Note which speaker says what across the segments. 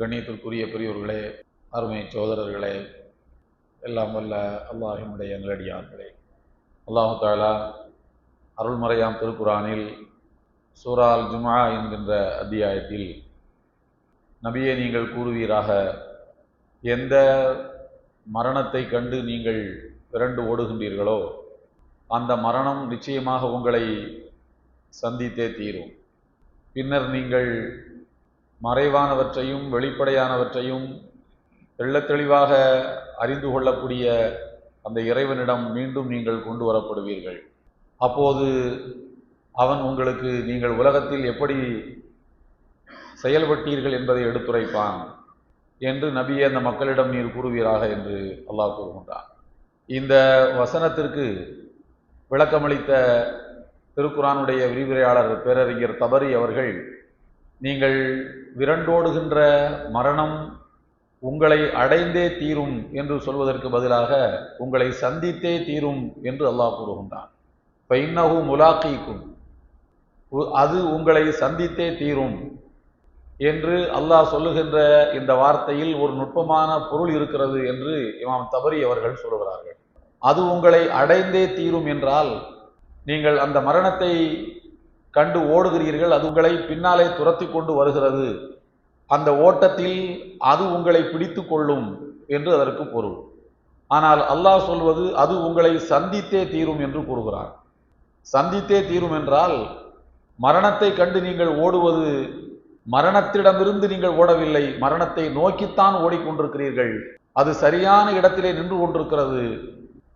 Speaker 1: கண்ணியத்திற்குரிய பெரியோர்களே அருமை சோதரர்களே எல்லாம் வல்ல அல்லாஹினுடைய நல்லடியார்களே அல்லாஹு தாலா அருள்மறையாம் திருக்குரானில் சூரால் ஜுமா என்கின்ற அத்தியாயத்தில் நபியை நீங்கள் கூறுவீராக எந்த மரணத்தை கண்டு நீங்கள் விரண்டு ஓடுகின்றீர்களோ அந்த மரணம் நிச்சயமாக உங்களை சந்தித்தே தீரும். பின்னர் நீங்கள் மறைவானவற்றையும் வெளிப்படையானவற்றையும் தெள்ளத்தெளிவாக அறிந்து கொள்ளக்கூடிய அந்த இறைவனிடம் மீண்டும் நீங்கள் கொண்டு வரப்படுவீர்கள். அப்போது அவன் உங்களுக்கு நீங்கள் உலகத்தில் எப்படி செயல்பட்டீர்கள் என்பதை எடுத்துரைப்பான் என்று நபியை அந்த மக்களிடம் நீர் கூறுவீராக என்று அல்லாஹ் கூறுகின்றான். இந்த வசனத்திற்கு விளக்கமளித்த திருக்குறானுடைய விரிவுரையாளர் பேரறிஞர் தபரி அவர்கள் நீங்கள் விரண்டோடுகின்ற மரணம் உங்களை அடைந்தே தீரும் என்று சொல்வதற்கு பதிலாக உங்களை சந்தித்தே தீரும் என்று அல்லாஹ் கூறுகின்றான். பைன்னகு முலாக்கிக்கும். அது உங்களை சந்தித்தே தீரும் என்று அல்லாஹ் சொல்லுகின்ற இந்த வார்த்தையில் ஒரு நுட்பமான பொருள் இருக்கிறது என்று இமாம் தபரி அவர்கள் சொல்கிறார்கள். அது உங்களை அடைந்தே தீரும் என்றால் நீங்கள் அந்த மரணத்தை கண்டு ஓடுகிறீர்கள் அது உங்களை பின்னாலே துரத்தி கொண்டு வருகிறது. அந்த ஓட்டத்தில் அது உங்களை பிடித்து கொள்ளும் என்று அதற்கு பொருள். ஆனால் அல்லாஹ் சொல்வது அது உங்களை சந்தித்தே தீரும் என்று கூறுகிறார். சந்தித்தே தீரும் என்றால் மரணத்தை கண்டு நீங்கள் ஓடுவது மரணத்திடமிருந்து நீங்கள் ஓடவில்லை மரணத்தை நோக்கித்தான் ஓடிக்கொண்டிருக்கிறீர்கள். அது சரியான இடத்திலே நின்று கொண்டிருக்கிறது.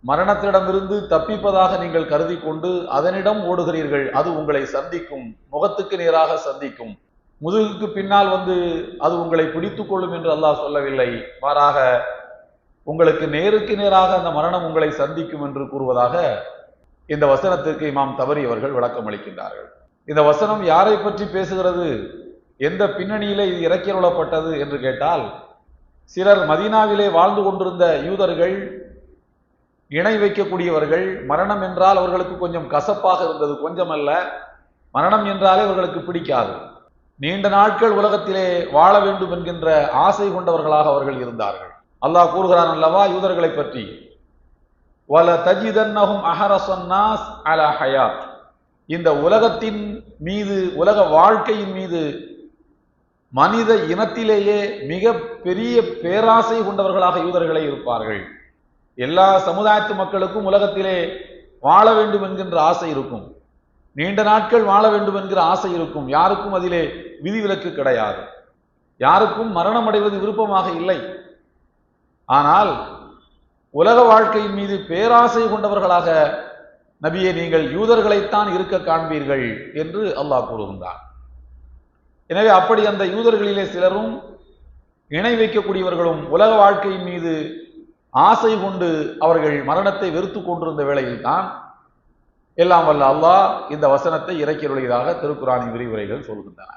Speaker 1: மரணத்திடமிருந்து தப்பிப்பதாக நீங்கள் கருதி கொண்டு அதனிடம் ஓடுகிறீர்கள். அது உங்களை சந்திக்கும் முகத்துக்கு நேராக சந்திக்கும். முதுகுக்கு பின்னால் வந்து அது உங்களை பிடித்துக் கொள்ளும் என்று அல்லாஹ் சொல்லவில்லை. மாறாக உங்களுக்கு நேருக்கு நேராக அந்த மரணம் உங்களை சந்திக்கும் என்று கூறுவதாக இந்த வசனத்திற்கு இமாம் தவறி அவர்கள் விளக்கம் அளிக்கின்றார்கள் இந்த வசனம் யாரை பற்றி பேசுகிறது? எந்த பின்னணியிலே இது இறக்கியுள்ளப்பட்டது என்று கேட்டால் சிலர் மதீனாவிலே வாழ்ந்து கொண்டிருந்த யூதர்கள் இணை வைக்கக்கூடியவர்கள் மரணம் என்றால் அவர்களுக்கு கொஞ்சம் கசப்பாக இருந்தது கொஞ்சம் அல்ல மரணம் என்றாலே அவர்களுக்கு பிடிக்காது. நீண்ட நாட்கள் உலகத்திலே வாழ வேண்டும் என்கின்ற ஆசை கொண்டவர்களாக அவர்கள் இருந்தார்கள். அல்லாஹ் கூறுகிறான் அல்லவா யூதர்களை பற்றி? வல தஜிதன்னஹும் அஹரசன்னாஸ் அல ஹயாத். இந்த உலகத்தின் மீது உலக வாழ்க்கையின் மீது மனித இனத்திலேயே மிக பெரிய பேராசை கொண்டவர்களாக யூதர்களை இருப்பார்கள். எல்லா சமுதாயத்து மக்களுக்கும் உலகத்திலே வாழ வேண்டும் என்கின்ற ஆசை இருக்கும். நீண்ட நாட்கள் வாழ வேண்டும் என்கிற ஆசை இருக்கும். யாருக்கும் அதிலே விதிவிலக்கு கிடையாது. யாருக்கும் மரணம் அடைவது விருப்பமாக இல்லை. ஆனால் உலக வாழ்க்கையின் மீது பேராசை கொண்டவர்களாக நபியை நீங்கள் யூதர்களைத்தான் இருக்க காண்பீர்கள் என்று அல்லாஹ் கூறுகின்றார் எனவே அப்படி அந்த யூதர்களிலே சிலரும் இணை வைக்கக்கூடியவர்களும் உலக வாழ்க்கையின் மீது ஆசை கொண்டு அவர்கள் மரணத்தை வெறுத்து கொண்டிருந்த வேளையில் தான் எல்லாம் வல்ல அல்லாஹ் இந்த வசனத்தை இறக்கியுள்ளதாக திருக்குறானின் விரிவுரைகள் சொல்கின்றன.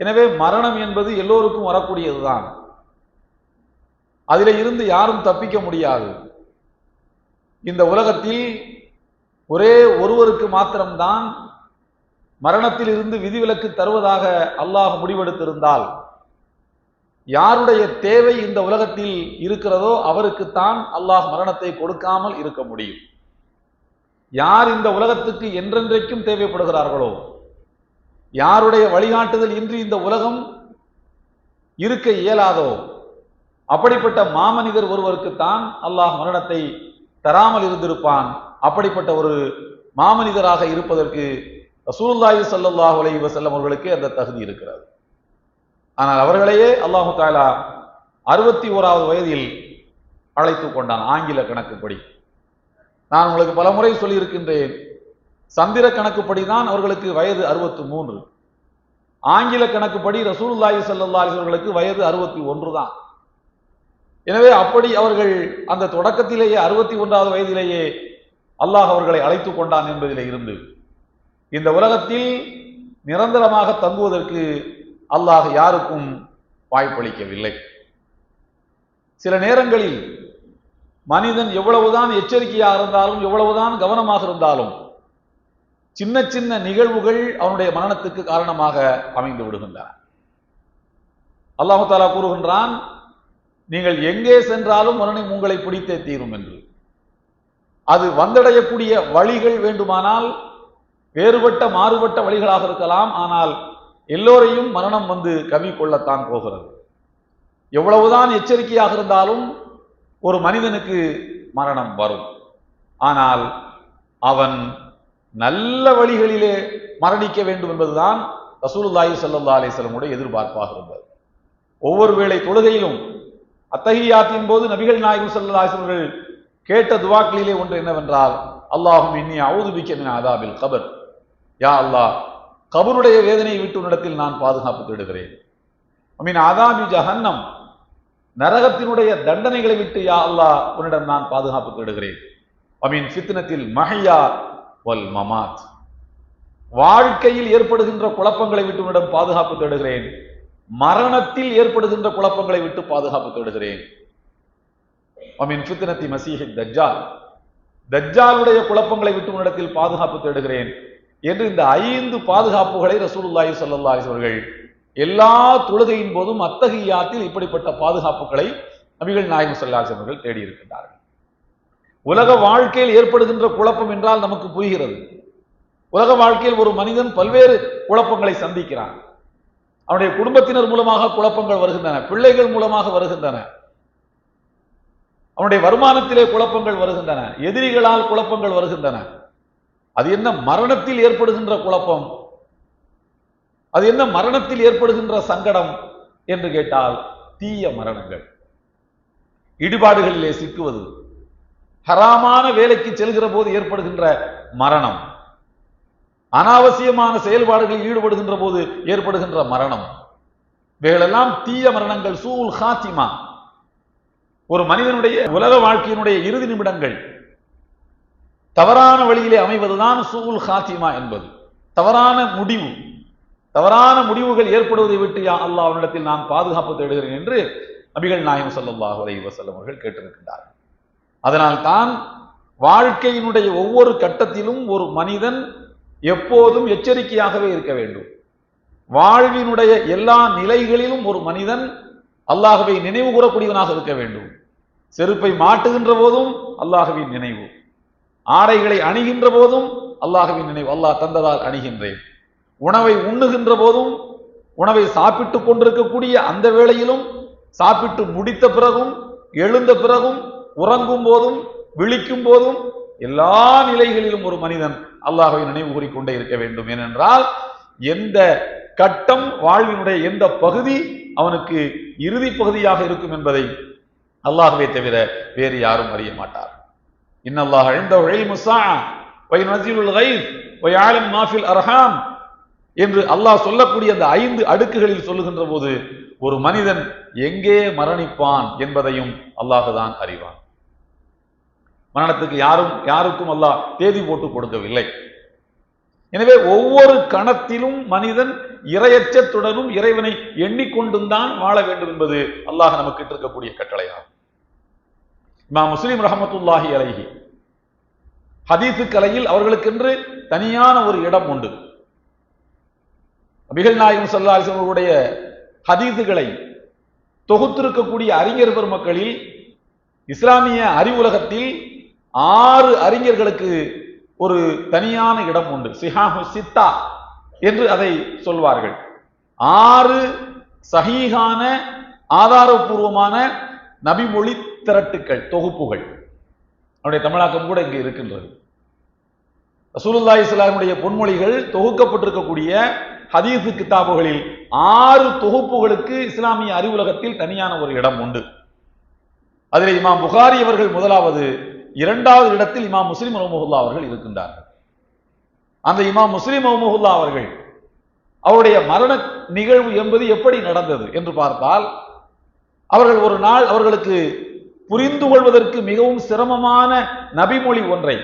Speaker 1: எனவே மரணம் என்பது எல்லோருக்கும் வரக்கூடியதுதான். அதில இருந்து யாரும் தப்பிக்க முடியாது. இந்த உலகத்தில் ஒரே ஒருவருக்கு மாத்திரம்தான் மரணத்தில் இருந்து விதிவிலக்கு தருவதாக அல்லாஹ் முடிவெடுத்திருந்தால் யாருடைய தேவை இந்த உலகத்தில் இருக்கிறதோ அவருக்குத்தான் அல்லாஹ் மரணத்தை கொடுக்காமல் இருக்க முடியும். யார் இந்த உலகத்துக்கு என்றென்றைக்கும் தேவைப்படுகிறார்களோ யாருடைய வழிகாட்டுதல் இன்றி இந்த உலகம் இருக்க இயலாதோ அப்படிப்பட்ட மாமனிதர் ஒருவருக்குத்தான் அல்லாஹ் மரணத்தை தராமல் இருந்திருப்பான். அப்படிப்பட்ட ஒரு மாமனிதராக இருப்பதற்கு ரசூலுல்லாஹி சல்லாஹ் அலைஹி வஸல்லம் அவர்களுக்கு அந்த தகுதி இருக்கிறது. ஆனால் அவர்களையே அல்லாஹு தாலா அறுபத்தி ஓராவது வயதில் அழைத்து கொண்டான். ஆங்கில கணக்குப்படி. நான் உங்களுக்கு பலமுறை சொல்லியிருக்கின்றேன். சந்திர கணக்குப்படி தான் அவர்களுக்கு வயது அறுபத்தி மூன்று. ஆங்கில கணக்குப்படி ரசூலுல்லாஹி ஸல்லல்லாஹு அவர்களுக்கு வயது அறுபத்தி ஒன்று தான். எனவே அப்படி அவர்கள் அந்த தொடக்கத்திலேயே அறுபத்தி ஒன்றாவது வயதிலேயே அல்லாஹ் அவர்களை அழைத்து கொண்டான் என்பதிலே இருந்து இந்த உலகத்தில் நிரந்தரமாக தங்குவதற்கு அல்லாஹ் யாருக்கும் வாய்ப்பளிக்கவில்லை. சில நேரங்களில் மனிதன் எவ்வளவுதான் எச்சரிக்கையாக இருந்தாலும் எவ்வளவுதான் கவனமாக இருந்தாலும் சின்ன சின்ன நிகழ்வுகள் அவனுடைய மரணத்துக்கு காரணமாக அமைந்து விடுகின்றன. அல்லாஹு தாலா கூறுகின்றான் நீங்கள் எங்கே சென்றாலும் மரணம் உங்களை பிடித்தே தீரும் என்று. அது வந்தடையக்கூடிய வழிகள் வேண்டுமானால் வேறுபட்ட மாறுபட்ட வழிகளாக இருக்கலாம் ஆனால் எல்லோரையும் மரணம் வந்து கவி கொள்ளத்தான் போகிறது. எவ்வளவுதான் எச்சரிக்கையாக இருந்தாலும் ஒரு மனிதனுக்கு மரணம் வரும். ஆனால் அவன் நல்ல வழிகளிலே மரணிக்க வேண்டும் என்பதுதான் ரசூலுல்லாஹி சல்லா அலிஸ்லமுடைய எதிர்பார்ப்பாக இருந்தது. ஒவ்வொரு வேளை தொழுகையிலும் அத்தகையாத்தின் போது நபிகள் நாயகம் ஸல்லல்லாஹு அலைஹி கேட்ட துவாக்களிலே ஒன்று என்னவென்றால் அல்லாஹும் இன்னி அவுதுபிக்க மின் அதாபில் கபர். யா அல்லாஹ் கபருடைய வேதனையை விட்டு உன்னிடத்தில் நான் பாதுகாப்பு தேடுகிறேன். மீன் அதாபி ஜஹன்னம் நரகத்தினுடைய தண்டனைகளை விட்டு யா அல்லா உன்னிடம் நான் பாதுகாப்பு தேடுகிறேன். அமீன். சித்தினத்தில் மஹையா வல் மமாத். வாழ்க்கையில் ஏற்படுகின்ற குழப்பங்களை விட்டு உன்னிடம் பாதுகாப்பு தேடுகிறேன். மரணத்தில் ஏற்படுகின்ற குழப்பங்களை விட்டு பாதுகாப்பு தேடுகிறேன். அமீன். ஃபித்னத்தி மசீஹி தஜ்ஜால். தஜ்ஜாலுடைய குழப்பங்களை விட்டு உன்னிடத்தில் பாதுகாப்பு தேடுகிறேன். என்று இந்த ஐந்து பாதுகாப்புகளை ரசூலுல்லாஹி சல்லா அவர்கள் எல்லா தொழுகையின் போதும் அத்தகையாத்தில் இப்படிப்பட்ட பாதுகாப்புகளை நபிகள் நாயகம் ஸல்லல்லாஹு அவர்கள் தேடி இருக்கின்றார்கள். உலக வாழ்க்கையில் ஏற்படுகின்ற குழப்பம் என்றால் நமக்கு புரிகிறது. உலக வாழ்க்கையில் ஒரு மனிதன் பல்வேறு குழப்பங்களை சந்திக்கிறான். அவனுடைய குடும்பத்தினர் மூலமாக குழப்பங்கள் வருகின்றன பிள்ளைகள் மூலமாக வருகின்றன. அவனுடைய வருமானத்திலே குழப்பங்கள் வருகின்றன எதிரிகளால் குழப்பங்கள் வருகின்றன. அது என்ன மரணத்தில் ஏற்படுகின்ற குழப்பம்? அது என்ன மரணத்தில் ஏற்படுகின்ற சங்கடம்? என்று கேட்டால் தீய மரணங்கள். இடிபாடுகளிலே சிக்குவது. ஹராமான வேலைக்கு செல்கிற போது ஏற்படுகின்ற மரணம். அனாவசியமான செயல்பாடுகளில் ஈடுபடுகின்ற போது ஏற்படுகின்ற மரணம். இவைகளெல்லாம் தீய மரணங்கள். சூல் ஹாத்திமா. ஒரு மனிதனுடைய உலக வாழ்க்கையினுடைய இறுதி நிமிடங்கள். தவறான வழியிலே அமைவதுதான் சூல் ஹாத்திமா என்பது. தவறான முடிவு. தவறான முடிவுகள் ஏற்படுவதை விட்டு யா அல்லாஹ் அவனிடத்தில் நான் பாதுகாப்பு தேடுகிறேன் என்று நபிகள் நாயகம் சல்லாஹ் அலைஹி வசல்லம் அவர்கள் கேட்டிருக்கின்றார்கள். அதனால் தான் வாழ்க்கையினுடைய ஒவ்வொரு கட்டத்திலும் ஒரு மனிதன் எப்போதும் எச்சரிக்கையாகவே இருக்க வேண்டும். வாழ்வினுடைய எல்லா நிலைகளிலும் ஒரு மனிதன் அல்லாகவே நினைவு கூறக்கூடியவனாக இருக்க வேண்டும். செருப்பை மாட்டுகின்ற போதும் அல்லாஹவின் நினைவு. ஆடைகளை அணிகின்ற போதும் அல்லாஹவின் நினைவு அல்லாஹ் தந்ததால் அணிகின்றேன். உணவை உண்ணுகின்ற போதும் உணவை சாப்பிட்டுக் கொண்டிருக்கக்கூடிய அந்த வேளையிலும் சாப்பிட்டு முடித்த பிறகும் எழுந்த பிறகும் உறங்கும் போதும் விழிக்கும் போதும் எல்லா நிலைகளிலும் ஒரு மனிதன் அல்லாஹை நினைவு கூறிக்கொண்டே இருக்க வேண்டும். ஏனென்றால் எந்த கட்டம் வாழ்வினுடைய எந்த பகுதி அவனுக்கு இறுதி பகுதியாக இருக்கும் என்பதை அல்லாஹ்வே தவிர வேறு யாரும் அறிய மாட்டார். இன்னல்லாஹ் இந்த முசா நசீலுல் கைஸ் வயாலம் மாஃபில் அர்ஹாம் என்று அல்லாஹ் சொல்லக்கூடிய அந்த ஐந்து அடுக்குகளில் சொல்லுகின்ற போது ஒரு மனிதன் எங்கே மரணிப்பான் என்பதையும் அல்லாஹுதான் அறிவான். மரணத்துக்கு யாரும் யாருக்கும் அல்லாஹ் தேதி போட்டு கொடுக்கவில்லை. எனவே ஒவ்வொரு கணத்திலும் மனிதன் இரையச்சத்துடனும் இறைவனை எண்ணிக்கொண்டும்தான் வாழ வேண்டும் என்பது அல்லாஹ் நமக்கு இருக்கக்கூடிய கட்டளையாகும். இமா முஸ்லிம் ரஹமத்துல்லாஹி அலைஹி ஹதீசு கலையில் அவர்களுக்கென்று தனியான ஒரு இடம் உண்டு. நபிகள் நாயகம் சல்லா அவர்களுடைய ஹதீசுகளை தொகுத்திருக்கக்கூடிய அறிஞர் பெருமக்களில் இஸ்லாமிய அறிவுலகத்தில் ஆறு அறிஞர்களுக்கு ஒரு தனியான இடம் உண்டு. சிஹாஹு சித்தா என்று அதை சொல்வார்கள். ஆறு சஹீகான ஆதாரபூர்வமான நபிமொழி திரட்டுக்கள் தொகுப்புகள். அவருடைய தமிழாக்கம் கூட இங்கே இருக்கின்றது. ரசூலுல்லா இஸ்லாமுடைய பொன்மொழிகள் தொகுக்கப்பட்டிருக்கக்கூடிய ஹதீசு கித்தாபுகளில் ஆறு தொகுப்புகளுக்கு இஸ்லாமிய அறிவுலகத்தில் தனியான ஒரு இடம் உண்டு. அதில் இமாம் புகாரி அவர்கள் முதலாவது இரண்டாவது இடத்தில் இமாம் முஸ்லிம் ரஹமுல்லா அவர்கள் இருக்கின்றார்கள். அந்த இமாம் முஸ்லிம் ரஹமுல்லா அவர்கள் அவருடைய மரண நிகழ்வு என்பது எப்படி நடந்தது என்று பார்த்தால் அவர்கள் ஒரு நாள் அவர்களுக்கு புரிந்து கொள்வதற்கு மிகவும் சிரமமான நபிமொழி ஒன்றை.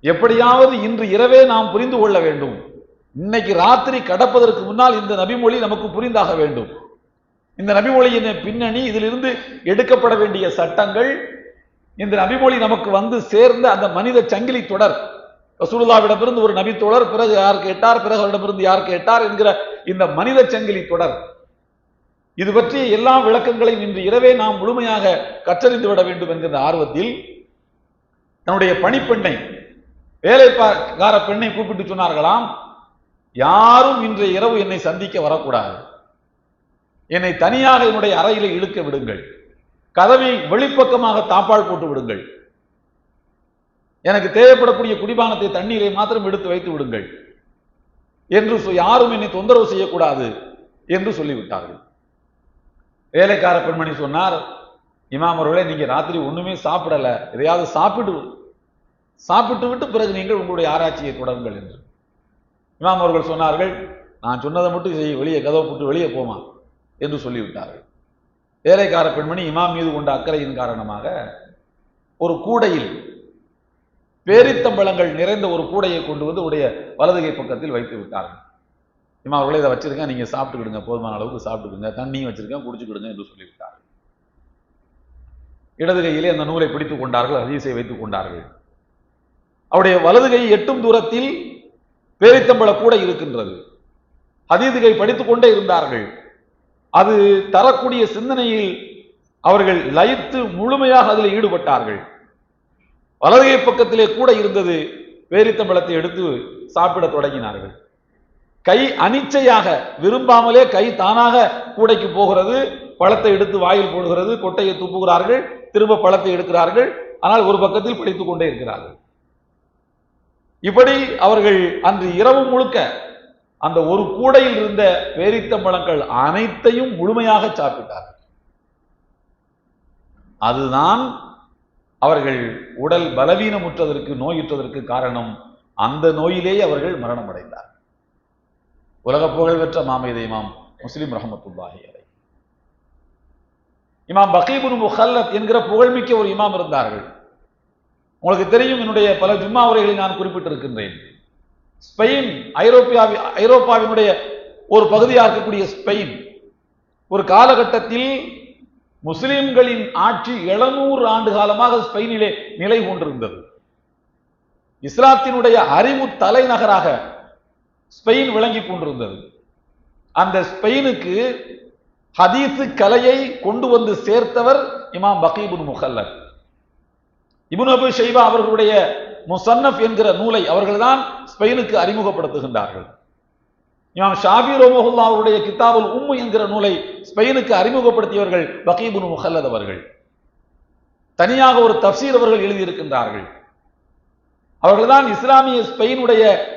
Speaker 1: எப்படியாவது இன்று இரவே நாம் புரிந்து கொள்ள வேண்டும். இன்னைக்கு ராத்திரி கடப்பதற்கு முன்னால் இந்த நபிமொழி நமக்கு புரிந்தாக வேண்டும். இந்த நபிமொழியின் பின்னணி இதிலிருந்து எடுக்கப்பட வேண்டிய சட்டங்கள் இந்த நபிமொழி நமக்கு வந்து சேர்ந்த அந்த மனித சங்கிலி தொடர். ரசூலுல்லாவிடமிருந்து ஒரு நபி தொடர் பிறகு யார் கேட்டார் பிறகு அவரிடமிருந்து யார் கேட்டார் என்கிற இந்த மனித சங்கிலி தொடர். இது பற்றிய எல்லா விளக்கங்களையும் இன்று இரவே நாம் முழுமையாக கற்றறிந்து விட வேண்டும் என்கிற ஆர்வத்தில் தன்னுடைய பணிப்பெண்ணை வேலைக்கார பெண்ணை கூப்பிட்டு சொன்னார்களாம் யாரும் இன்றைய இரவு என்னை சந்திக்க வரக்கூடாது. என்னை தனியாக என்னுடைய அறையிலே இழுக்க விடுங்கள். கதவை வெளிப்பக்கமாக தாப்பால் போட்டு விடுங்கள். எனக்கு தேவைப்படக்கூடிய குடிபானத்தை தண்ணீரை மாத்திரம் எடுத்து வைத்து விடுங்கள். என்று சொ- யாரும் என்னை தொந்தரவு செய்யக்கூடாது என்று சொல்லிவிட்டார்கள். வேலைக்கார பெண்மணி சொன்னார் இமாம் அவர்களே நீங்க ராத்திரி ஒண்ணுமே சாப்பிடல. எதையாவது சாப்பிட்டு சாப்பிட்டு விட்டு பிறகு நீங்கள் உங்களுடைய ஆராய்ச்சியை தொடருங்கள் என்று. இமாம் அவர்கள் சொன்னார்கள் நான் சொன்னதை மட்டும் செய் வெளியே கதவை போட்டு வெளியே போமா? என்று சொல்லிவிட்டார்கள். வேலைக்கார பெண்மணி இமாம் மீது கொண்ட அக்கறையின் காரணமாக ஒரு கூடையில் பேரித்தம்பழங்கள் நிறைந்த ஒரு கூடையை கொண்டு வந்து உடைய வலதுகை பக்கத்தில் வைத்து விட்டார்கள். இம்மா அவர்களே இதை வச்சிருக்கேன் நீங்க சாப்பிட்டுக்கிடுங்க போதுமான அளவுக்கு சாப்பிட்டுக்கிடுங்க தண்ணியும் வச்சிருக்கேன் குடிச்சுக்கிடுங்க என்று சொல்லிவிட்டார்கள். இடது கையிலே அந்த நூலை பிடித்துக் கொண்டார்கள் ஹதீஸை வைத்துக் கொண்டார்கள். அவருடைய வலது கை எட்டும் தூரத்தில் பேரித்தம்பள கூட இருக்கின்றது. ஹதீதுகை படித்துக் கொண்டே இருந்தார்கள். அது தரக்கூடிய சிந்தனையில் அவர்கள் லயித்து முழுமையாக அதில் ஈடுபட்டார்கள். வலதுகை பக்கத்திலே கூட இருந்தது பேரித்தம்பளத்தை எடுத்து சாப்பிட தொடங்கினார்கள். கை அனிச்சையாக விரும்பாமலே கை தானாக கூடைக்கு போகிறது பழத்தை எடுத்து வாயில் போடுகிறது கொட்டையை துப்புகிறார்கள் திரும்ப பழத்தை எடுக்கிறார்கள் ஆனால் ஒரு பக்கத்தில் பிடித்துக் கொண்டே இருக்கிறார்கள். இப்படி அவர்கள் அன்று இரவு முழுக்க அந்த ஒரு கூடையில் இருந்த பேரித்தம்பழங்கள் அனைத்தையும் முழுமையாக சாப்பிட்டார்கள். அதுதான் அவர்கள் உடல் பலவீனமுற்றதற்கு நோயுற்றதற்கு காரணம். அந்த நோயிலேயே அவர்கள் மரணம் அடைந்தார் உலக புகழ்பெற்ற மாமேத இமாம் முஸ்லிம் ரஹமத்துல்லாஹி அலை இமாம் பகீபுன் முஹல்லத் என்கிற புகழ்மிக்க ஒரு இமாம் இருந்தார்கள். உங்களுக்கு தெரியும் என்னுடைய பல ஜும்மா உரைகளை நான் குறிப்பிட்டிருக்கின்றேன். ஸ்பெயின் ஐரோப்பியாவி ஐரோப்பாவினுடைய ஒரு பகுதியாக இருக்கக்கூடிய ஸ்பெயின் ஒரு காலகட்டத்தில் முஸ்லிம்களின் ஆட்சி எழுநூறு ஆண்டு காலமாக ஸ்பெயினிலே நிலை கொண்டிருந்தது. இஸ்லாத்தினுடைய அறிவு தலைநகராக ஸ்பெயின் விளங்கி கொண்டிருந்தது. அந்த ஸ்பெயினுக்கு ஹதீஸு கலையை கொண்டு வந்து சேர்த்தவர் இமாம் பகீபுன் முஹல்லர் இப்னு அபு ஷைபா அவர்களுடைய முசன்னப் என்கிற நூலை அவர்கள்தான் ஸ்பெயினுக்கு அறிமுகப்படுத்துகின்றார்கள். இமாம் ஷாபி ரோமஹுல்லா அவருடைய கித்தாபுல் உம்மு என்கிற நூலை ஸ்பெயினுக்கு அறிமுகப்படுத்தியவர்கள் பகீபுன் முஹல்லத் அவர்கள். தனியாக ஒரு தப்சீர் அவர்கள் எழுதியிருக்கின்றார்கள். அவர்கள்தான் இஸ்லாமிய ஸ்பெயினுடைய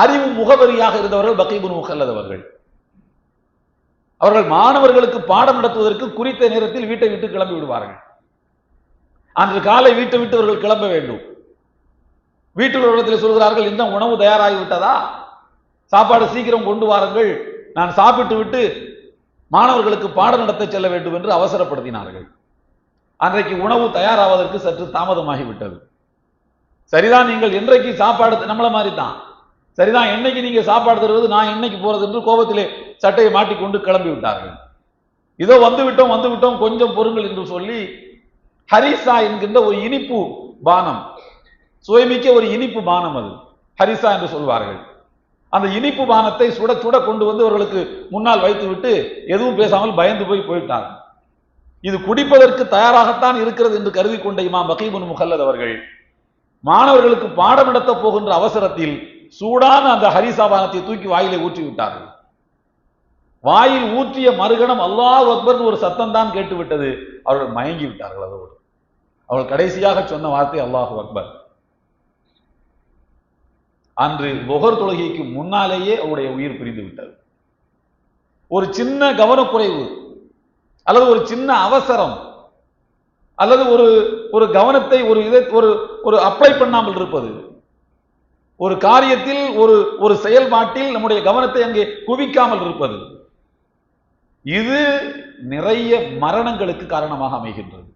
Speaker 1: அறிவு முகவரியாக இருந்தவர்கள் பக்கீபுன் முஹல்லத் அவர்கள். அவர்கள் மாணவர்களுக்கு பாடம் நடத்துவதற்கு குறித்த நேரத்தில் வீட்டை விட்டு கிளம்பி விடுவார்கள். அன்று காலை வீட்டை விட்டு அவர்கள் கிளம்ப வேண்டும். வீட்டில் உள்ளத்தில் சொல்கிறார்கள் இன்னும் உணவு தயாராகிவிட்டதா சாப்பாடு சீக்கிரம் கொண்டு வாருங்கள். நான் சாப்பிட்டு விட்டு மாணவர்களுக்கு பாடம் நடத்த செல்ல வேண்டும் என்று அவசரப்படுத்தினார்கள். அன்றைக்கு உணவு தயாராவதற்கு சற்று தாமதமாகிவிட்டது. சரிதான் நீங்கள் என்றைக்கு சாப்பாடு நம்மள மாதிரி தான் சரிதான் என்னைக்கு நீங்க சாப்பாடு தருவது நான் என்னைக்கு போறது என்று கோபத்திலே சட்டையை மாட்டிக்கொண்டு கிளம்பி விட்டார்கள். இதோ வந்து விட்டோம் வந்து விட்டோம் கொஞ்சம் பொருங்கள் என்று சொல்லி ஹரிசா என்கின்ற ஒரு இனிப்பு பானம் சுவைமிக்க ஒரு இனிப்பு பானம் அது ஹரிசா என்று சொல்வார்கள். அந்த இனிப்பு பானத்தை சுட சுட கொண்டு வந்து அவர்களுக்கு முன்னால் வைத்து விட்டு எதுவும் பேசாமல் பயந்து போய் போயிட்டார்கள் இது குடிப்பதற்கு தயாராகத்தான் இருக்கிறது என்று கருதி கொண்ட இமாம் பகீபுன் முகல்லத் அவர்கள் மாணவர்களுக்கு பாடம் நடத்தப் போகின்ற அவசரத்தில் சூடான அந்த ஹரிசாபானத்தை தூக்கி வாயில ஊற்றி விட்டார்கள். வாயில் ஊற்றிய மறுகணம் அல்லாஹ் அக்பர் ஒரு சத்தம் தான் கேட்டு விட்டது அவர்கள் மயங்கி விட்டார்கள் அதோடு. அவள் கடைசியாக சொன்ன வார்த்தை அல்லாஹு அக்பர். அன்று புகர் தொழுகைக்கு முன்னாலேயே அவருடைய உயிர் பிரிந்து விட்டது. ஒரு சின்ன கவனக்குறைவு அல்லது ஒரு சின்ன அவசரம் அல்லது ஒரு ஒரு கவனத்தை ஒரு இதை ஒரு ஒரு அப்ளை பண்ணாமல் இருப்பது ஒரு காரியத்தில் ஒரு ஒரு செயல்பாட்டில் நம்முடைய கவனத்தை அங்கே குவிக்காமல் இருப்பது. இது நிறைய மரணங்களுக்கு காரணமாக அமைகின்றது.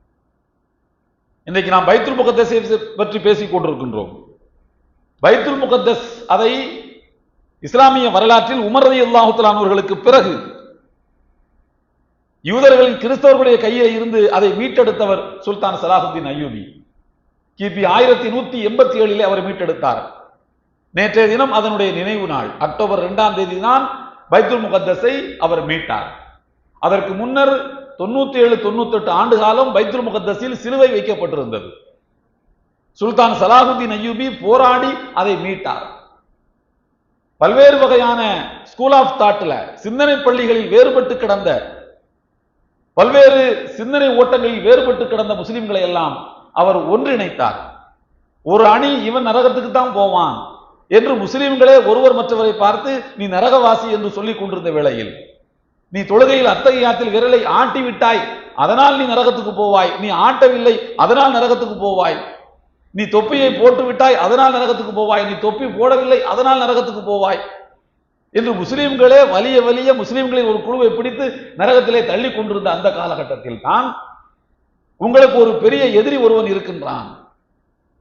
Speaker 1: இன்றைக்கு நாம் பைத்துல் முகத்தஸை பற்றி பேசிக் கொண்டிருக்கின்றோம். பைத்துல் முகத்தஸ் அதை இஸ்லாமிய வரலாற்றில் உமரதி அல்லாஹுத்தலானவர்களுக்கு பிறகு யூதர்களின் கிறிஸ்தவர்களுடைய கையில் இருந்து அதை மீட்டெடுத்தவர் சுல்தான் சலாஹுத்தீன் அய்யூபி கிபி ஆயிரத்தி நூத்தி எண்பத்தி ஏழிலே அவர் மீட்டெடுத்தார். நேற்றைய தினம் அதனுடைய நினைவு நாள். அக்டோபர் இரண்டாம் தேதி தான் பைத்துல் முகத்தஸை அவர் மீட்டார். அதற்கு முன்னர் தொண்ணூத்தி ஏழு தொண்ணூத்தி எட்டு ஆண்டு காலம் பைத்துல் முகத்தஸில் சிலுவை வைக்கப்பட்டிருந்தது. சுல்தான் சலாஹுதீன் அய்யூபி போராடி அதை மீட்டார். பல்வேறு வகையான ஸ்கூல் ஆஃப் தாட்ல சிந்தனை பள்ளிகளில் வேறுபட்டு கிடந்த பல்வேறு சிந்தனை ஓட்டங்களில் வேறுபட்டு கிடந்த முஸ்லிம்களை எல்லாம் அவர் ஒன்றிணைத்தார். ஒரு அணி இவன் நரகத்துக்கு தான் போவான். என்று முஸ்லிம்களே ஒருவர் மற்றவரை பார்த்து நீ நரகவாசி என்று சொல்லிக் கொண்டிருந்த வேளையில் நீ தொழுகையில் அத்தகையாத்தில் விரலை ஆட்டி விட்டாய் அதனால் நீ நரகத்துக்கு போவாய். நீ ஆட்டவில்லை அதனால் நரகத்துக்கு போவாய். நீ தொப்பியை போட்டு விட்டாய் அதனால் நரகத்துக்கு போவாய். நீ தொப்பி போடவில்லை அதனால் நரகத்துக்கு போவாய். என்று முஸ்லிம்களே வலிய வலிய முஸ்லிம்களின் ஒரு குழுவை பிடித்து நரகத்திலே தள்ளி கொண்டிருந்த அந்த காலகட்டத்தில் தான் உங்களுக்கு ஒரு பெரிய எதிரி ஒருவன் இருக்கின்றான்.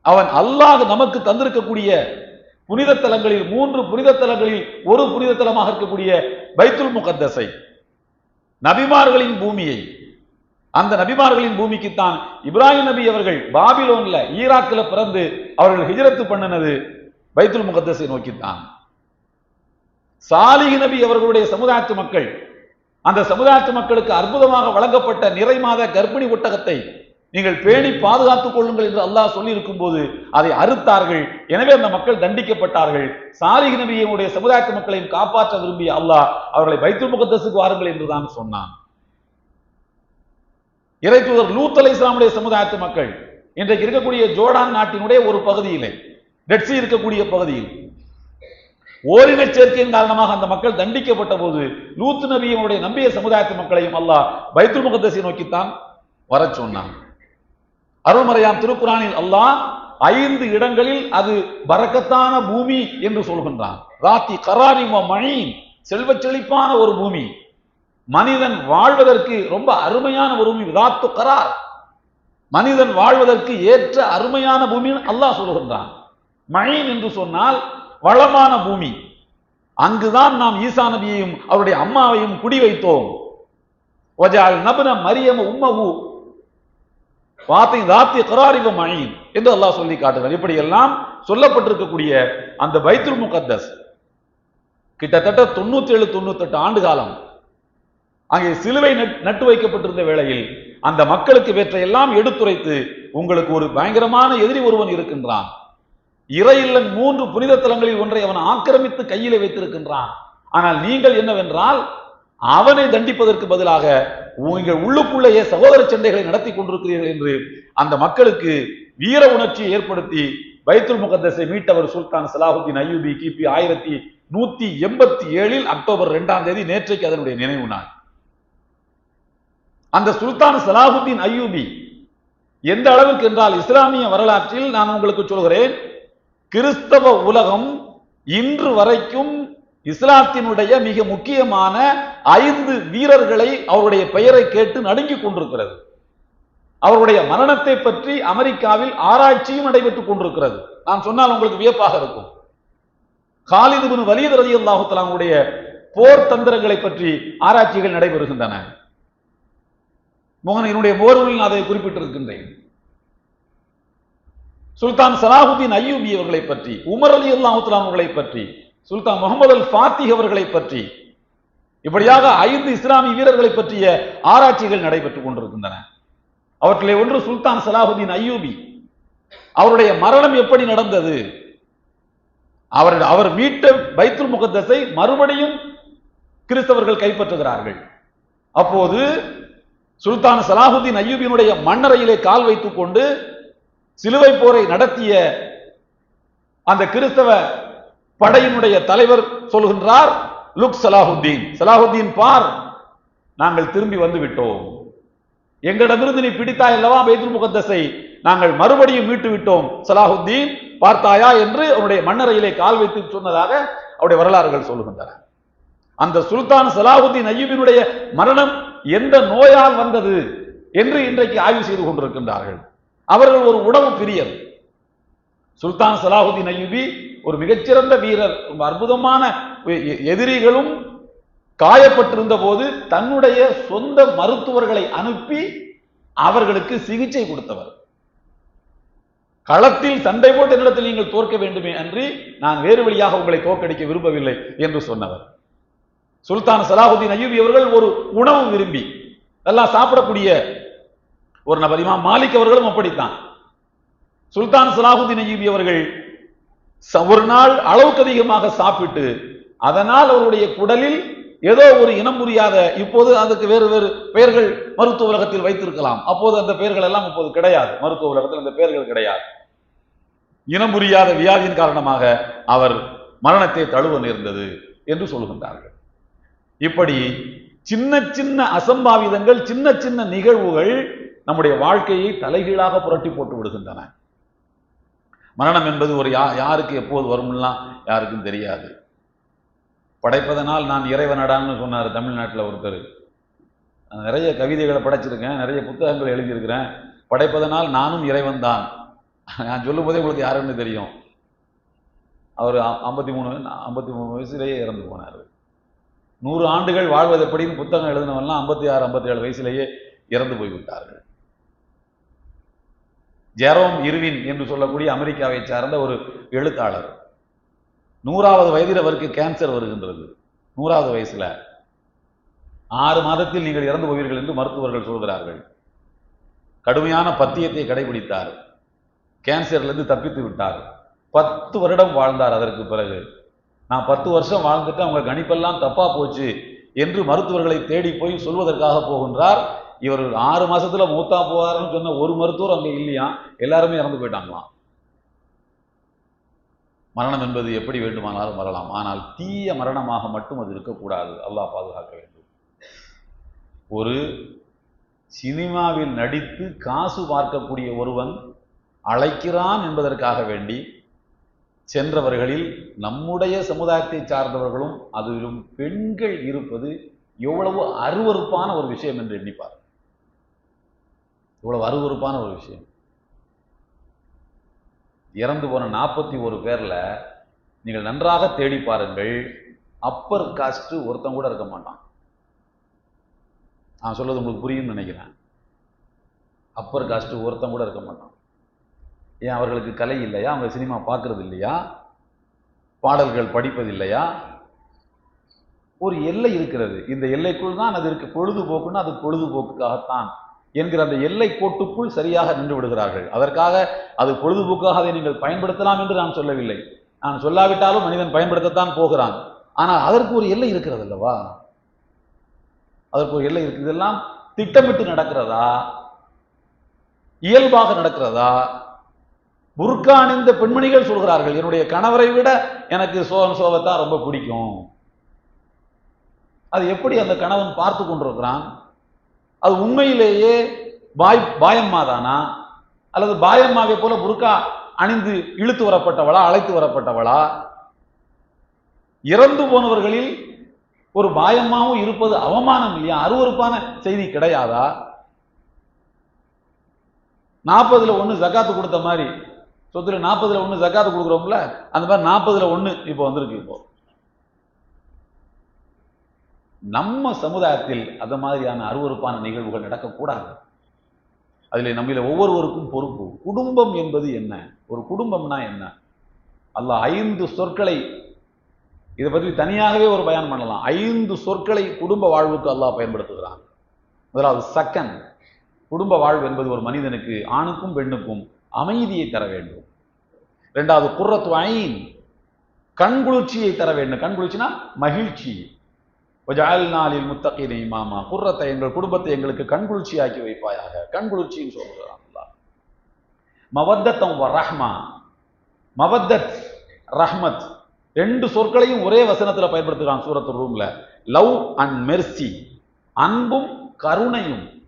Speaker 1: அவன் அல்லாஹ் நமக்கு தந்திருக்கக்கூடிய புனித தலங்களில் மூன்று புனித தலங்களில் ஒரு புனித தலமாக இருக்கக்கூடிய பைத்துல் முகத்தஸை நபிமார்களின் பூமியை அந்த நபிமார்களின் பூமிக்குத்தான் இப்ராஹிம் நபி அவர்கள் பாபிலோன்ல ஈராக்கில் பிறந்து அவர்கள் ஹிஜரத்து பண்ணினது பைத்துல் முகத்தஸை நோக்கித்தான். சாலிஹ் நபி அவர்களுடைய சமுதாயத்து மக்கள் அந்த சமுதாயத்து மக்களுக்கு அற்புதமாக வழங்கப்பட்ட நிறை மாத கர்ப்பிணி ஒட்டகத்தை நீங்கள் பேணி பாதுகாத்துக் கொள்ளுங்கள் என்று அல்லாஹ் சொல்லி இருக்கும் போது அதை அறுத்தார்கள். எனவே அந்த மக்கள் தண்டிக்கப்பட்டார்கள். சாரிக நபியினுடைய சமுதாயத்து மக்களையும் காப்பாற்ற விரும்பிய அல்லாஹ் அவர்களை பைத்துல் முகத்தசுக்கு வாருங்கள் என்றுதான் சொன்னான். இறை தூதர் லூத் அலை இஸ்லாமுடைய சமுதாயத்து மக்கள் இன்றைக்கு இருக்கக்கூடிய ஜோர்டான் நாட்டினுடைய ஒரு பகுதியிலே டெட்சி இருக்கக்கூடிய பகுதியில் ஓரின சேர்க்கையின் காரணமாக அந்த மக்கள் தண்டிக்கப்பட்ட போது லூத் நபியினுடைய நம்பிய சமுதாயத்து மக்களையும் அல்லாஹ் பைத்துல் முகத்தஸை நோக்கித்தான் வரச் சொன்னான். அருள்மறையாம் திருக்குறானில் அல்லாஹ் ஐந்து இடங்களில் அது பறக்கத்தான பூமி என்று சொல்கின்றான். ராத்தி கராரி மணி செல்வ செழிப்பான ஒரு பூமி. மனிதன் வாழ்வதற்கு ரொம்ப அருமையான ஒரு பூமி ராத்து கரார். மனிதன் வாழ்வதற்கு ஏற்ற அருமையான பூமி அல்லாஹ் சொல்கின்றான். மழை என்று சொன்னால் வளமான பூமி. அங்குதான் நாம் ஈசா நபியையும் அவருடைய அம்மாவையும் குடி வைத்தோம் ஒஜால் மரியம உம்மகு வாத்தை தாத்தி கராரிவ மழீன் என்று அல்லாஹ் சொல்லி காட்டுகிறார் இப்படி எல்லாம் சொல்லப்பட்டிருக்கக்கூடிய அந்த பைத்துல் முகத்தஸ் கிட்டத்தட்ட தொண்ணூத்தி ஏழு தொண்ணூத்தி எட்டு ஆண்டு காலம் அங்கே சிலுவை நட்- நட்டு வைக்கப்பட்டிருந்த வேளையில் அந்த மக்களுக்கு இவற்றையெல்லாம் எடுத்துரைத்து உங்களுக்கு ஒரு பயங்கரமான எதிரி ஒருவன் இருக்கின்றான். இறையில்லன் மூன்று புனித தலங்களில் ஒன்றை அவன் ஆக்கிரமித்து கையிலே வைத்திருக்கின்றான். ஆனால் நீங்கள் என்னவென்றால் அவனை தண்டிப்பதற்கு பதிலாக உங்கள் உள்ளுக்குள்ளேயே சகோதர சண்டைகளை நடத்தி கொண்டிருக்கிறீர்கள் என்று அந்த மக்களுக்கு வீர உணர்ச்சியை ஏற்படுத்தி பைத்துல் முகத்தஸை மீட்டவர் சுல்தான் சலாஹுத்தீன் அய்யூபி கிபி ஆயிரத்தி நூத்தி எண்பத்தி ஏழில் அக்டோபர் இரண்டாம் தேதி நேற்றைக்கு அதனுடைய நினைவு நாள். அந்த சுல்தான் சலாஹுத்தீன் அய்யூபி எந்த அளவுக்கு என்றால் இஸ்லாமிய வரலாற்றில் நான் உங்களுக்கு சொல்கிறேன் கிறிஸ்தவ உலகம் இன்று வரைக்கும் இஸ்லாத்தினுடைய மிக முக்கியமான ஐந்து வீரர்களை அவருடைய பெயரை கேட்டு நடுங்கிக் கொண்டிருக்கிறது. அவருடைய மரணத்தை பற்றி அமெரிக்காவில் ஆராய்ச்சியும் நடைபெற்றுக் கொண்டிருக்கிறது. நான் சொன்னால் உங்களுக்கு வியப்பாக இருக்கும். காலிது பின் ரதி ரலியல்லாஹு போர் தந்திரங்களை பற்றி ஆராய்ச்சிகள் நடைபெறுகின்றன. மோகன் என்னுடைய மோர்வில் நான் அதை குறிப்பிட்டிருக்கின்றேன். சுல்தான் சலாஹுதீன் ஐயூபி அவர்களை பற்றி உமர் அலி அல்லாஹுத்தலாம் அவர்களை பற்றி சுல்தான் முகமது அல் ஃபாத்திஹ் அவர்களை பற்றி இப்படியாக ஐந்து இஸ்லாமிய வீரர்களை பற்றிய ஆராய்ச்சிகள் நடைபெற்றுக் கொண்டிருக்கின்றன. அவற்றிலே ஒன்று சுல்தான் சலாஹுதீன் அய்யூபி அவருடைய மரணம் எப்படி நடந்தது? அவர் அவர் மீட்ட பைத்துல் முகத்தசை மறுபடியும் கிறிஸ்தவர்கள் கைப்பற்றுகிறார்கள். அப்போது சுல்தான் சலாஹுதீன் அய்யூபியினுடைய மண்ணறையிலே கால் வைத்துக் கொண்டு சிலுவை போரை நடத்திய அந்த கிறிஸ்தவ படையினுடைய தலைவர் சொல்கின்றார் லுக் சலாஹுத்தீன். சலாஹுத்தீன் பார் நாங்கள் திரும்பி வந்து விட்டோம். எங்களிடமிருந்து நீ பிடித்தாய் அல்லவா பைத்துல் முகத்தஸை நாங்கள் மறுபடியும் மீட்டு விட்டோம். சலாஹுத்தீன் பார்த்தாயா? என்று அவருடைய மன்னரையிலே கால் வைத்து சொன்னதாக அவருடைய வரலாறுகள் சொல்லுகின்றன அந்த சுல்தான் சலாஹுத்தீன் ஐயூபினுடைய மரணம் எந்த நோயால் வந்தது என்று இன்றைக்கு ஆய்வு செய்து கொண்டிருக்கின்றார்கள். அவர்கள் ஒரு உணவு பிரியர். சுல்தான் சலாஹுதீன் அய்யூபி ஒரு மிகச்சிறந்த வீரர் ரொம்ப அற்புதமான எதிரிகளும் காயப்பட்டிருந்த போது தன்னுடைய சொந்த மருத்துவர்களை அனுப்பி அவர்களுக்கு சிகிச்சை கொடுத்தவர். களத்தில் சண்டை போட்ட நிலத்தில் நீங்கள் தோற்க வேண்டுமே அன்றி நான் வேறு வழியாக உங்களை தோற்கடிக்க விரும்பவில்லை என்று சொன்னவர். சுல்தான் சலாஹுதீன் அய்யூபி அவர்கள் ஒரு உணவு விரும்பி எல்லாம் சாப்பிடக்கூடிய ஒரு நபர் இமாம் மாலிக் அவர்களும் அப்படித்தான். சுல்தான் சலாஹுதீன் அய்யூபி அவர்கள் ச- ஒரு நாள் அளவுக்கு அதிகமாக சாப்பிட்டு அதனால் அவருடைய குடலில் ஏதோ ஒரு இனம் புரியாத இப்போது அதுக்கு வேறு வேறு பெயர்கள் மருத்துவ உலகத்தில் வைத்திருக்கலாம். அப்போது அந்த பெயர்கள் எல்லாம் இப்போது கிடையாது. மருத்துவ உலகத்தில் அந்த பெயர்கள் கிடையாது. இனம் புரியாத வியாதியின் காரணமாக அவர் மரணத்தை தழுவ நேர்ந்தது என்று சொல்கின்றார்கள் இப்படி சின்ன சின்ன அசம்பாவிதங்கள் சின்ன சின்ன நிகழ்வுகள் நம்முடைய வாழ்க்கையை தலைகீழாக புரட்டி போட்டு விடுகின்றன. மரணம் என்பது ஒரு யா யாருக்கு எப்போது வரும்லாம் யாருக்கும் தெரியாது. படைப்பதனால் நான் இறைவனடான்னு சொன்னார் தமிழ்நாட்டில் ஒருத்தர். நான் நிறைய கவிதைகளை படைச்சிருக்கேன் நிறைய புத்தகங்கள் எழுதியிருக்கிறேன். படைப்பதனால் நானும் இறைவன் தான். நான் சொல்லும் போதே உங்களுக்கு யாருன்னு தெரியும். அவர் ஐம்பத்தி மூணு ஐம்பத்தி மூணு வயசுலேயே இறந்து போனார். நூறு ஆண்டுகள் வாழ்வது எப்படின்னு புத்தகம் எழுதினவெல்லாம் ஐம்பத்தி ஆறு ஐம்பத்தி ஏழு வயசுலேயே இறந்து போய்விட்டார்கள். ஜெரோம் இருவின் என்று சொல்லக்கூடிய அமெரிக்காவை சார்ந்த ஒரு எழுத்தாளர். நூறாவது வயதில் அவருக்கு கேன்சர் வருகின்றது. நூறாவது வயசுல. ஆறு மாதத்தில் நீங்கள் இறந்து போவீர்கள் என்று மருத்துவர்கள் சொல்கிறார்கள். கடுமையான பத்தியத்தை கடைபிடித்தார். கேன்சர்லேருந்து தப்பித்து விட்டார். பத்து வருடம் வாழ்ந்தார் அதற்கு பிறகு. நான் பத்து வருஷம் வாழ்ந்துட்டு அவங்க கணிப்பெல்லாம் தப்பா போச்சு என்று மருத்துவர்களை தேடி போய் சொல்வதற்காக போகின்றார். இவர் ஆறு மாசத்துல மூத்தா போவாருன்னு சொன்ன ஒரு மருத்துவர் அங்கே இல்லையா? எல்லாருமே இறந்து போயிட்டாங்களாம். மரணம் என்பது எப்படி வேண்டுமானாலும் வரலாம். ஆனால் தீய மரணமாக மட்டும் அது இருக்கக்கூடாது. அல்லாஹ் பாதுகாக்க வேண்டும். ஒரு சினிமாவில் நடித்து காசு பார்க்கக்கூடிய ஒருவன் அழைக்கிறான் என்பதற்காக வேண்டி சென்றவர்களில் நம்முடைய சமுதாயத்தை சார்ந்தவர்களும் அதிலும் பெண்கள் இருப்பது எவ்வளவு அருவருப்பான ஒரு விஷயம் என்று எண்ணிப்பார் இவ்வளவு அருவருப்பான ஒரு விஷயம். இறந்து போன நாற்பத்தி ஒரு பேர்ல நீங்கள் நன்றாக தேடி பாருங்கள். அப்பர் காஸ்ட் ஒருத்தன் கூட இருக்க மாட்டான். நான் சொல்கிறது உங்களுக்கு புரியும்னு நினைக்கிறேன். அப்பர் காஸ்ட் ஒருத்தன் கூட இருக்க மாட்டான். ஏன் அவர்களுக்கு கலை இல்லையா? அவங்க சினிமா பார்க்குறது இல்லையா? பாடல்கள் படிப்பது இல்லையா? ஒரு எல்லை இருக்கிறது. இந்த எல்லைக்குள் தான் அது இருக்கு. பொழுதுபோக்குன்னா அது பொழுதுபோக்குக்காகத்தான். என்கிற அந்த எல்லை கோட்டுக்குள் சரியாக நின்று விடுகிறார்கள். அதற்காக அது பொழுதுபோக்காக அதை நீங்கள் பயன்படுத்தலாம் என்று நான் சொல்லவில்லை. நான் சொல்லாவிட்டாலும் மனிதன் பயன்படுத்தத்தான் போகிறான். ஆனால் அதற்கு ஒரு எல்லை இருக்கிறது அல்லவா? அதற்கு ஒரு எல்லை இருக்கு. இதெல்லாம் திட்டமிட்டு நடக்கிறதா? இயல்பாக நடக்கிறதா? புர்கா அணிந்த பெண்மணிகள் சொல்கிறார்கள் என்னுடைய கணவரை விட எனக்கு சோகம் சோகத்தான் ரொம்ப பிடிக்கும். அது எப்படி அந்த கணவன் பார்த்து கொண்டிருக்கிறான்? அது உண்மையிலேயே பாய் பாயம்மா தானா அல்லது பாயம்மாவை போல புருக்கா அணிந்து இழுத்து வரப்பட்டவளா அழைத்து வரப்பட்டவளா? இறந்து போனவர்களில் ஒரு பாயம்மாவும் இருப்பது அவமானம் இல்லையா? அருவருப்பான செய்தி கிடையாதா? நாற்பதுல ஒன்று ஜக்காத்து கொடுத்த மாதிரி. சொத்துல நாற்பதுல ஒண்ணு ஜக்காத்து கொடுக்குறோம்ல அந்த மாதிரி நாற்பதுல ஒன்று இப்போ வந்திருக்கு இப்போ. நம்ம சமுதாயத்தில் அந்த மாதிரியான அருவருப்பான நிகழ்வுகள் நடக்கக்கூடாது. அதில் நம்மில ஒவ்வொருவருக்கும் பொறுப்பு. குடும்பம் என்பது என்ன? ஒரு குடும்பம்னா என்ன? அல்லாஹ் ஐந்து சொற்களை இதை பற்றி தனியாகவே ஒரு பயன் பண்ணலாம். ஐந்து சொற்களை குடும்ப வாழ்வுக்கு அல்லாஹ் பயன்படுத்துகிறான். முதலாவது சக்கன். குடும்ப வாழ்வு என்பது ஒரு மனிதனுக்கு ஆணுக்கும் பெண்ணுக்கும் அமைதியை தர வேண்டும். ரெண்டாவது குர்ரத்து ஐன் கண்குளிர்ச்சியை தர வேண்டும். கண்குளிர்ச்சினா மகிழ்ச்சி. நாளில் முத்தகினை இமாமா குர்ரத்தை எங்கள் குடும்பத்தை எங்களுக்கு கண்குளிர்ச்சியாக்கி வைப்பாயாக. கண்குளிர்ச்சின்னு சொல்கிறான் மவத்தத்தம் ரஹ்மா. மவத்தத் ரஹ்மத். ரெண்டு சொற்களையும் ஒரே வசனத்தில் பயன்படுத்துகிறான் சூரத்து ரூம்ல. Love and mercy. அன்பும் கருணையும்.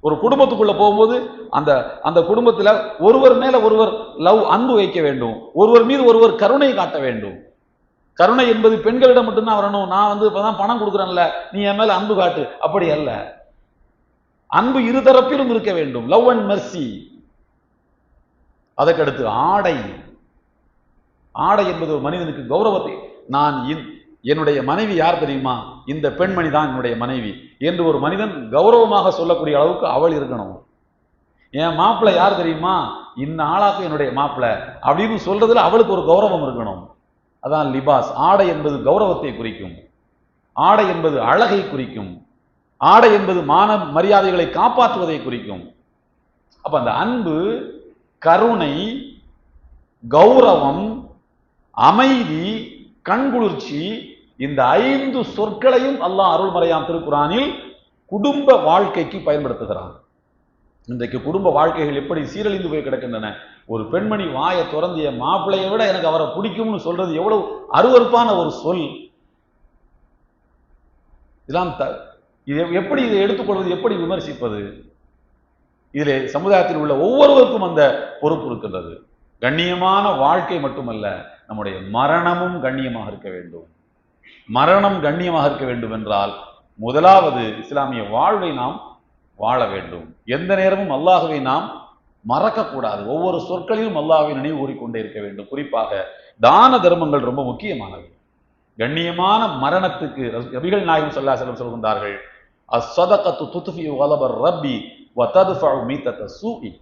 Speaker 1: ஒரு குடும்பத்துக்குள்ள போகும்போது அந்த அந்த குடும்பத்தில் ஒருவர் மேல ஒருவர் லவ் அன்பு வைக்க வேண்டும். ஒருவர் மீது ஒருவர் கருணை காட்ட வேண்டும். கருணை என்பது பெண்களிடம் மட்டும்தான் வரணும். நான் வந்து இப்பதான் பணம் கொடுக்குறேன்ல நீ என் மேல அன்பு காட்டு. அப்படி அல்ல. அன்பு இருதரப்பிலும் இருக்க வேண்டும். லவ் அண்ட் மெர்சி அதற்கடுத்து ஆடை. ஆடை என்பது ஒரு மனிதனுக்கு கௌரவத்தை. நான் என்னுடைய மனைவி யார் தெரியுமா? இந்த பெண்மணி தான் என்னுடைய மனைவி என்று ஒரு மனிதன் கௌரவமாக சொல்லக்கூடிய அளவுக்கு அவள் இருக்கணும். என் மாப்பிள்ளை யார் தெரியுமா? இந்த ஆளாக்கு என்னுடைய மாப்பிள்ளை அப்படின்னு சொல்றதுல அவளுக்கு ஒரு கௌரவம் இருக்கணும். அதான் லிபாஸ். ஆடை என்பது கௌரவத்தை குறிக்கும். ஆடை என்பது அழகை குறிக்கும். ஆடை என்பது மான மரியாதைகளை காப்பாற்றுவதை குறிக்கும். அப்ப அந்த அன்பு கருணை கௌரவம் அமைதி கண்குளிர்ச்சி இந்த ஐந்து சொற்களையும் அல்லாஹ் அருள்மறையாம் திருக்குறானில் குடும்ப வாழ்க்கைக்கு பயன்படுத்துகிறான். இன்றைக்கு குடும்ப வாழ்க்கைகள் எப்படி சீரழிந்து போய் கிடக்கின்றன? ஒரு பெண்மணி வாயை திறந்திய மாப்பிள்ளையை விட எனக்கு அவரை பிடிக்கும்னு சொல்றது எவ்வளவு அருவருப்பான ஒரு சொல். இதெல்லாம் த- இது எப்படி இதை எடுத்துக்கொள்வது எப்படி விமர்சிப்பது? இதிலே சமுதாயத்தில் உள்ள ஒவ்வொருவருக்கும் அந்த பொறுப்பு இருக்கின்றது. கண்ணியமான வாழ்க்கை மட்டுமல்ல நம்முடைய மரணமும் கண்ணியமாக இருக்க வேண்டும். மரணம் கண்ணியமாக இருக்க வேண்டும் என்றால் முதலாவது இஸ்லாமிய வாழ்வை நாம் வாழ வேண்டும். எந்த நேரமும் அல்லாஹுவை நாம் மறக்கக்கூடாது. ஒவ்வொரு சொற்களிலும் அல்லாஹ்வை நினைவு கூறிக்கொண்டே இருக்க வேண்டும். குறிப்பாக தான தர்மங்கள் ரொம்ப முக்கியமானது. கண்ணியமான மரணத்துக்கு ரபிகள் நாயகம் சொல்லா செல்லம் சொல்கின்றார்கள் அஸ்ஸதகத்து துத்துஃபி வலபர் ரப்பி வத்தது மீத்தத சூஇ.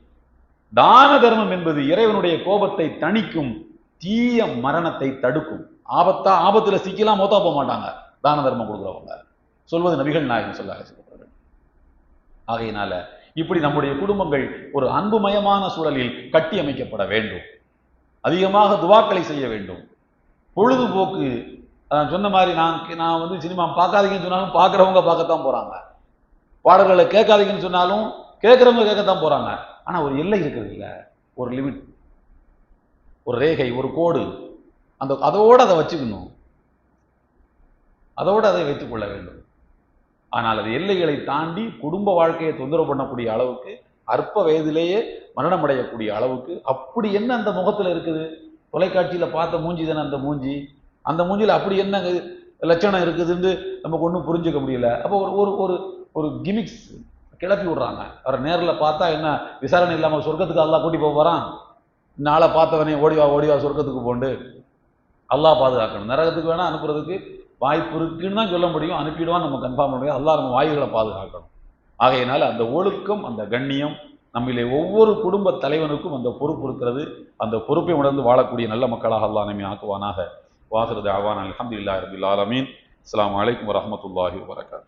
Speaker 1: தான தர்மம் என்பது இறைவனுடைய கோபத்தை தணிக்கும் தீய மரணத்தை தடுக்கும். ஆபத்தா ஆபத்துல சிக்கலாம் மோத்தா போக மாட்டாங்க. தான தர்மம் கொடுக்குறவங்க. சொல்வது நபிகள் நாயகம் சொல்லாக அலைஹி ஆகையினால இப்படி நம்முடைய குடும்பங்கள் ஒரு அன்புமயமான சூழலில் கட்டி அமைக்கப்பட வேண்டும். அதிகமாக துவாக்களை செய்ய வேண்டும். பொழுதுபோக்கு சொன்ன மாதிரி நான் நான் வந்து சினிமா பார்க்காதீங்கன்னு சொன்னாலும் பார்க்குறவங்க பார்க்கத்தான் போறாங்க. பாடல்களை கேட்காதீங்கன்னு சொன்னாலும் கேட்குறவங்க கேட்கத்தான் போறாங்க. ஆனா ஒரு எல்லை இருக்கிறது இல்ல? ஒரு லிமிட். ஒரு ரேகை ஒரு கோடு. அந்த அதோட அதை வச்சுக்கணும். அதோடு அதை வைத்துக் கொள்ள வேண்டும். ஆனால் அது எல்லைகளை தாண்டி குடும்ப வாழ்க்கையை தொந்தரவு பண்ணக்கூடிய அளவுக்கு அற்ப வயதிலேயே மரணமடையக்கூடிய அளவுக்கு அப்படி என்ன அந்த முகத்தில் இருக்குது? தொலைக்காட்சியில் பார்த்த மூஞ்சி தானே அந்த மூஞ்சி? அந்த மூஞ்சியில் அப்படி என்ன லட்சணம் இருக்குதுன்னு நமக்கு ஒன்றும் புரிஞ்சுக்க முடியல. அப்போ ஒரு ஒரு ஒரு ஒரு கிமிக்ஸ் கிளப்பி விடுறாங்க. அவரை நேரில் பார்த்தா என்ன விசாரணை இல்லாமல் சொர்க்கத்துக்கு அல்லா கூட்டி போக போகிறான் நாளை பார்த்தவனே ஓடிவா ஓடிவா சொர்க்கத்துக்கு போண்டு. அல்லா பாதுகாக்கணும். நரகத்துக்கு வேணால் அனுப்புறதுக்கு வாய்ப்பு இருக்குன்னு தான் சொல்ல முடியும். அனுப்பிடுவான். நம்ம கன்ஃபார்ம் பண்ண முடியும் அல்லா நம்ம வாயுகளை பாதுகாக்கணும். ஆகையினால் அந்த ஒழுக்கம் அந்த கண்ணியம் நம்மிலே ஒவ்வொரு குடும்ப தலைவனுக்கும் அந்த பொறுப்பு இருக்கிறது. அந்த பொறுப்பை உணர்ந்து வாழக்கூடிய நல்ல மக்களாக அல்லா நம்மை ஆக்குவானாக. வாசுறது ஆவான் அலமதுல்லா ரபில் ஆலமீன். அஸ்லாம் அலைக்கும் வரமத்துல்லாஹி வரகாத்